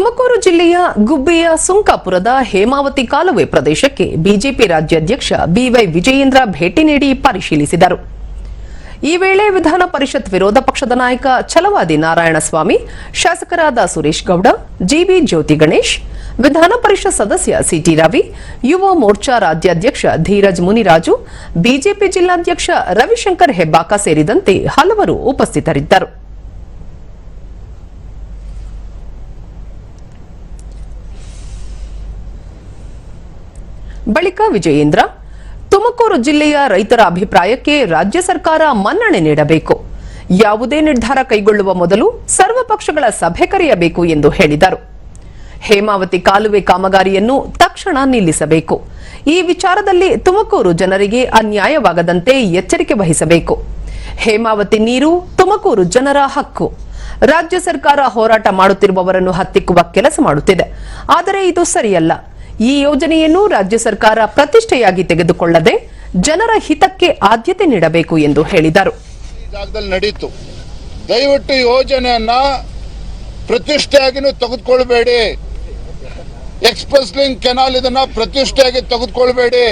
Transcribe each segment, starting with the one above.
ತುಮಕೂರು ಜಿಲ್ಲೆಯ ಗುಬ್ಬಿಯ ಸುಂಕಾಪುರದ ಹೇಮಾವತಿ ಕಾಲುವೆ ಪ್ರದೇಶಕ್ಕೆ ಬಿಜೆಪಿ ರಾಜ್ಯಾಧ್ಯಕ್ಷ ಬಿವೈ ವಿಜಯೇಂದ್ರ ಭೇಟಿ ನೀಡಿ ಪರಿಶೀಲಿಸಿದರು. ಈ ವೇಳೆ ವಿಧಾನ ಪರಿಷತ್ ವಿರೋಧ ಪಕ್ಷದ ನಾಯಕ ಛಲವಾದಿ ನಾರಾಯಣಸ್ವಾಮಿ, ಶಾಸಕರಾದ ಸುರೇಶ್ ಗೌಡ ಜಿಬಿ ಜ್ಯೋತಿ ಗಣೇಶ್, ವಿಧಾನ ಪರಿಷತ್ ಸದಸ್ಯ ಸಿಟಿ ರವಿ, ಯುವ ಮೋರ್ಚಾ ರಾಜ್ಯಾಧ್ಯಕ್ಷ ಧೀರಜ್ ಮುನಿರಾಜು, ಬಿಜೆಪಿ ಜಿಲ್ಲಾಧ್ಯಕ್ಷ ರವಿಶಂಕರ್ ಹೆಬ್ಬಾಕ ಸೇರಿದಂತೆ ಹಲವರು ಉಪಸ್ಥಿತರಿದ್ದರು. ಬಳಿಕ ವಿಜಯೇಂದ್ರ, ತುಮಕೂರು ಜಿಲ್ಲೆಯ ರೈತರ ಅಭಿಪ್ರಾಯಕ್ಕೆ ರಾಜ್ಯ ಸರ್ಕಾರ ಮನ್ನಣೆ ನೀಡಬೇಕು. ಯಾವುದೇ ನಿರ್ಧಾರ ಕೈಗೊಳ್ಳುವ ಮೊದಲು ಸರ್ವ ಪಕ್ಷಗಳ ಸಭೆ ಕರೆಯಬೇಕು ಎಂದು ಹೇಳಿದರು. ಹೇಮಾವತಿ ಕಾಲುವೆ ಕಾಮಗಾರಿಯನ್ನು ತಕ್ಷಣ ನಿಲ್ಲಿಸಬೇಕು. ಈ ವಿಚಾರದಲ್ಲಿ ತುಮಕೂರು ಜನರಿಗೆ ಅನ್ಯಾಯವಾಗದಂತೆ ಎಚ್ಚರಿಕೆ ವಹಿಸಬೇಕು. ಹೇಮಾವತಿ ನೀರು, ತುಮಕೂರು ಜನರ ಹಕ್ಕು. ರಾಜ್ಯ ಸರ್ಕಾರ ಹೋರಾಟ ಮಾಡುತ್ತಿರುವವರನ್ನು ಹತ್ತಿಕ್ಕುವ ಕೆಲಸ ಮಾಡುತ್ತಿದೆ. ಆದರೆ ಇದು ಸರಿಯಲ್ಲ. ಈ ಯೋಜನೆಯನ್ನು ರಾಜ್ಯ ಸರ್ಕಾರ ಪ್ರತಿಷ್ಠೆಯಾಗಿ ತೆಗೆದುಕೊಳ್ಳದೆ ಜನರ ಹಿತಕ್ಕೆ ಆದ್ಯತೆ ನೀಡಬೇಕು ಎಂದು ಹೇಳಿದರು. ನಡೀತು. ದಯವಿಟ್ಟು ಯೋಜನೆಯನ್ನ ಪ್ರತಿಷ್ಠೆಯಾಗಿನೂ ತೆಗೆದುಕೊಳ್ಬೇಡಿ. ಎಕ್ಸ್ಪ್ರೆಸ್ ಲಿಂಕ್ ಕೆನಾಲ್ ಇದನ್ನ ಪ್ರತಿಷ್ಠೆಯಾಗಿ ತೆಗೆದುಕೊಳ್ಬೇಡಿ.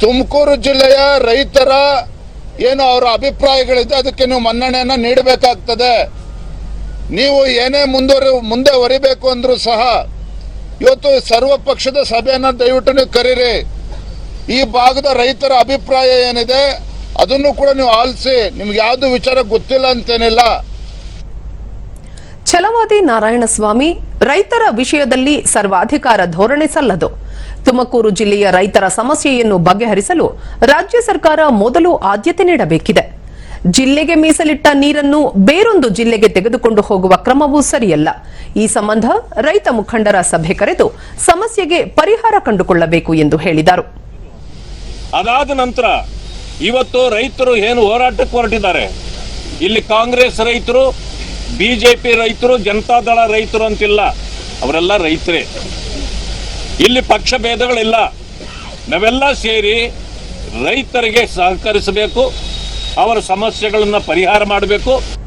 ತುಮಕೂರು ಜಿಲ್ಲೆಯ ರೈತರ ಏನು ಅವರ ಅಭಿಪ್ರಾಯಗಳಿದೆ ಅದಕ್ಕೆ ನೀವು ಮನ್ನಣೆಯನ್ನ ನೀಡಬೇಕಾಗ್ತದೆ. ನೀವು ಏನೇ ಮುಂದುವರಿ ಮುಂದೆ ಹೊರಿಬೇಕು ಅಂದ್ರೂ ಸಹ ಇವತ್ತು ಸರ್ವ ಪಕ್ಷದ ಸಭೆಯನ್ನ ದಯವಿಟ್ಟು ನೀವು ಕರೀರಿ. ಈ ಭಾಗದ ರೈತರ ಅಭಿಪ್ರಾಯ ಏನಿದೆ, ಅದನ್ನು ಕೂಡ ನೀವು ಆಲಿಸಿ, ನಿಮ್ಗೆ ಯಾವ್ದು ವಿಚಾರ ಗೊತ್ತಿಲ್ಲ ಅಂತೇನಿಲ್ಲ. ಛಲವಾದಿ ನಾರಾಯಣಸ್ವಾಮಿ, ರೈತರ ವಿಷಯದಲ್ಲಿ ಸರ್ವಾಧಿಕಾರ ಧೋರಣೆ ಸಲ್ಲದು. ತುಮಕೂರು ಜಿಲ್ಲೆಯ ರೈತರ ಸಮಸ್ಯೆಯನ್ನು ಬಗೆಹರಿಸಲು ರಾಜ್ಯ ಸರ್ಕಾರ ಮೊದಲು ಆದ್ಯತೆ ನೀಡಬೇಕಿದೆ. ಜಿಲ್ಲೆಗೆ ಮೀಸಲಿಟ್ಟ ನೀರನ್ನು ಬೇರೊಂದು ಜಿಲ್ಲೆಗೆ ತೆಗೆದುಕೊಂಡು ಹೋಗುವ ಕ್ರಮವೂ ಸರಿಯಲ್ಲ. ಈ ಸಂಬಂಧ ರೈತ ಮುಖಂಡರ ಸಭೆ ಕರೆದು ಸಮಸ್ಯೆಗೆ ಪರಿಹಾರ ಕಂಡುಕೊಳ್ಳಬೇಕು ಎಂದು ಹೇಳಿದರು. ಅದಾದ ನಂತರ ಇವತ್ತು ರೈತರು ಏನು ಹೋರಾಟಕ್ಕೆ ಹೊರಟಿದ್ದಾರೆ? ಇಲ್ಲಿ ಕಾಂಗ್ರೆಸ್ ರೈತರು, ಬಿಜೆಪಿ ರೈತರು ಜನತಾದಳ ರೈತರು ಅಂತಿಲ್ಲ. ಅವರೆಲ್ಲ ರೈತರೇ. ಇಲ್ಲಿ ಪಕ್ಷ ಭೇದಗಳಿಲ್ಲ. ನಾವೆಲ್ಲ ಸೇರಿ ರೈತರಿಗೆ ಸಹಕರಿಸಬೇಕು. ಅವರ ಸಮಸ್ಯೆಗಳನ್ನು ಪರಿಹಾರ ಮಾಡಬೇಕು.